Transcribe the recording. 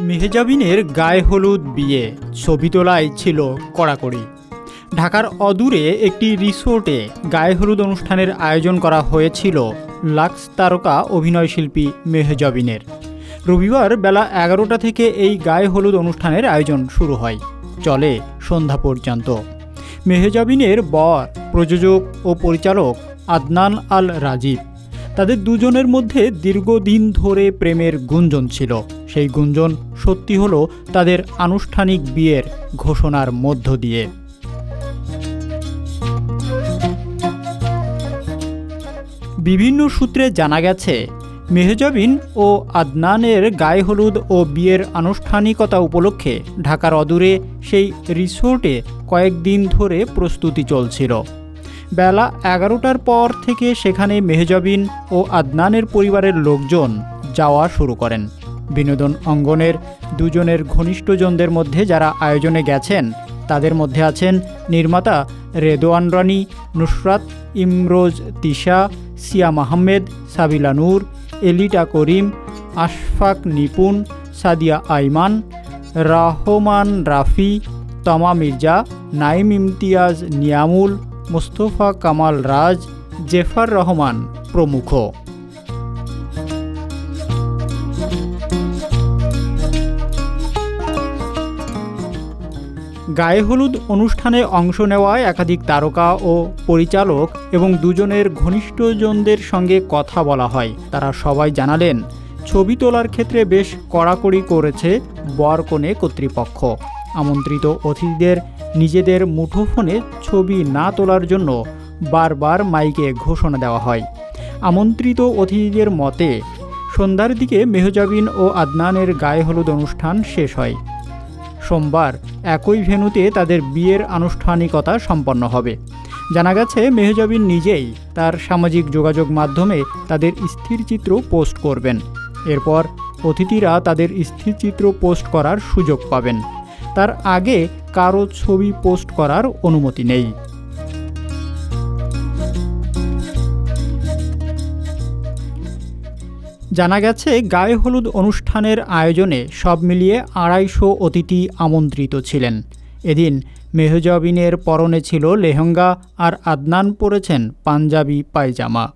মেহজাবিনের গায়ে হলুদ বিয়ে, ছবি তোলায় ছিল কড়াকড়ি। ঢাকার অদূরে একটি রিসোর্টে গায়ে হলুদ অনুষ্ঠানের আয়োজন করা হয়েছিল লাক্স তারকা অভিনয়শিল্পী মেহজাবিনের। রবিবার বেলা এগারোটা থেকে এই গায়ে হলুদ অনুষ্ঠানের আয়োজন শুরু হয়। চলে সন্ধ্যা পর্যন্ত। মেহজাবিনের বর, প্রযোজক ও পরিচালক আদনান আল রাজীব তাদের দুজনের মধ্যে দীর্ঘদিন ধরে প্রেমের গুঞ্জন ছিল। সেই গুঞ্জন সত্যি হলো তাদের আনুষ্ঠানিক বিয়ের ঘোষণার মধ্য দিয়ে। বিভিন্ন সূত্রে জানা গেছে, মেহজাবিন ও আদনানের গায়ে হলুদ ও বিয়ের আনুষ্ঠানিকতা উপলক্ষে ঢাকার অদূরে সেই রিসোর্টে কয়েকদিন ধরে প্রস্তুতি চলছিল। বেলা এগারোটার পর থেকে সেখানে মেহজাবিন ও আদনানের পরিবারের লোকজন যাওয়া শুরু করেন। বিনোদন অঙ্গনের দুজনের ঘনিষ্ঠজনদের মধ্যে যারা আয়োজনে গেছেন, তাদের মধ্যে আছেন নির্মাতা রেদোয়ান রানি, নুসরাত ইমরোজ তিশা, সিয়াম আহমেদ, সাবিলা নূর, এলিটা করিম, আশফাক নিপুন সাদিয়া আইমান, রাহমান রাফি, তমা মির্জা, নাইম ইমতিয়াজ নিয়ামুল, মোস্তফা কামাল রাজ, জেফার রহমান প্রমুখ। গায়ে হলুদ অনুষ্ঠানে অংশ নেওয়ায় একাধিক তারকা ও পরিচালক এবং দুজনের ঘনিষ্ঠজনদের সঙ্গে কথা বলা হয়। তারা সবাই জানালেন, ছবি তোলার ক্ষেত্রে বেশ কড়াকড়ি করেছে বরকনে কর্তৃপক্ষ। আমন্ত্রিত অতিথিদের নিজেদের মুঠোফোনে ছবি না তোলার জন্য বারবার মাইকে ঘোষণা দেওয়া হয়। আমন্ত্রিত অতিথিদের মতে, সন্ধ্যার দিকে মেহজাবিন ও আদনানের গায়ে হলুদ অনুষ্ঠান শেষ হয়। সোমবার একই ভেন্যুতে তাদের বিয়ের আনুষ্ঠানিকতা সম্পন্ন হবে। জানা গেছে, মেহজাবিন নিজেই তার সামাজিক যোগাযোগ মাধ্যমে তাদের স্থিরচিত্র পোস্ট করবেন। এরপর অতিথিরা তাদের স্থিরচিত্র পোস্ট করার সুযোগ পাবেন। তার আগে কারও ছবি পোস্ট করার অনুমতি নেই। জানা গেছে, গায়ে হলুদ অনুষ্ঠানের আয়োজনে সব মিলিয়ে আড়াইশো অতিথি আমন্ত্রিত ছিলেন। এদিন মেহজাবিনের পরনে ছিল লেহেঙ্গা আর আদনান পরেছেন পাঞ্জাবি পায়জামা।